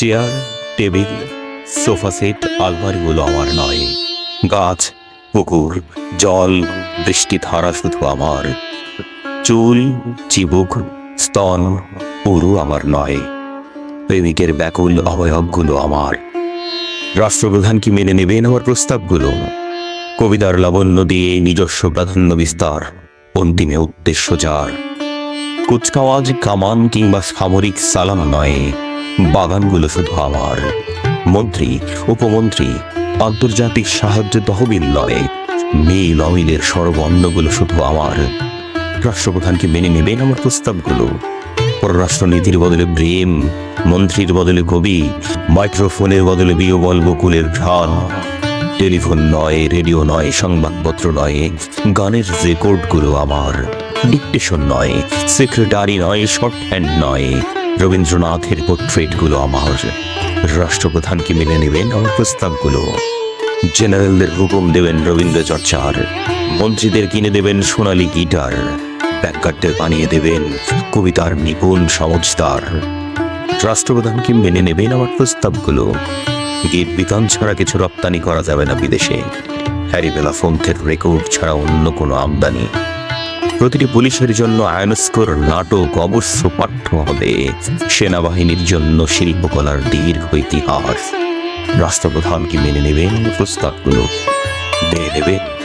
Chair, table, sofa set, আলমারিগুলো আমার নয়। গাছ, পুকুর, জল বৃষ্টি ধারা শুধু আমার। চুল, চিবুক, স্তন, পুরু আমার নয়। প্রেমিকের ব্যাকুল অবয়বগুলো আমার। রাষ্ট্রপ্রধান কি মেনে নেবেন আমার প্রস্তাবগুলো? কবিতার লাবণ্য দিয়ে নিজস্ব প্রাধান্য বিস্তার, অন্তিমে উদ্দেশ্য যার। কুচকাওয়াজ, কামান কিংবা সামরিক সালাম নয়। বাগানগুলো শুধু আমার। মন্ত্রী, উপমন্ত্রী, আন্তর্জাতিক সাহায্য তহবিল নয় মিল অমিলের সর্বন্নগুলো শুধু আমার। রাষ্ট্রপ্রধানকে মেনে নেবেন আমার প্রস্তাবগুলো। পররাষ্ট্রনীতির বদলে প্রেম, মন্ত্রীর বদলে কবি, মাইক্রোফোনের বদলে বিয়বল বকুলের ঘ্রাণ। টেলিফোন নয়, রেডিও নয়, সংবাদপত্র নয়, গানের রেকর্ডগুলো আমার। ডিকটেশন নয়, সেক্রেটারি নয়, শর্ট হ্যান্ড নয়। রবীন্দ্রনাথের পোর্ট্রেটগুলো আমার রাষ্ট্রপ্রধানকে মেনে নেবেন আমার প্রস্তাবগুলো। জেনারেলদের হুকুম দেবেন রবীন্দ্র চর্চার মন্ত্রীদের কিনে দেবেন সোনালি গিটার ব্যাককারদের বানিয়ে দেবেন কবিতার নিপুণ সমজদার রাষ্ট্রপ্রধানকে মেনে নেবেন আমার প্রস্তাবগুলো। গীত বিতান ছাড়া কিছু রপ্তানি করা যাবে না বিদেশে। হ্যারিবেলা ফোনথের রেকর্ড ছাড়া অন্য কোনো আমদানি। প্রতিটি পুলিশের জন্য আয়নস্কোর নাটক অবশ্য পাঠ্য হবে। সেনাবাহিনীর জন্য শিল্পকলার দীর্ঘ ইতিহাস। রাষ্ট্রপ্রধান কি মেনে নেবেন প্রস্তাবগুলো দিয়ে নেবেন।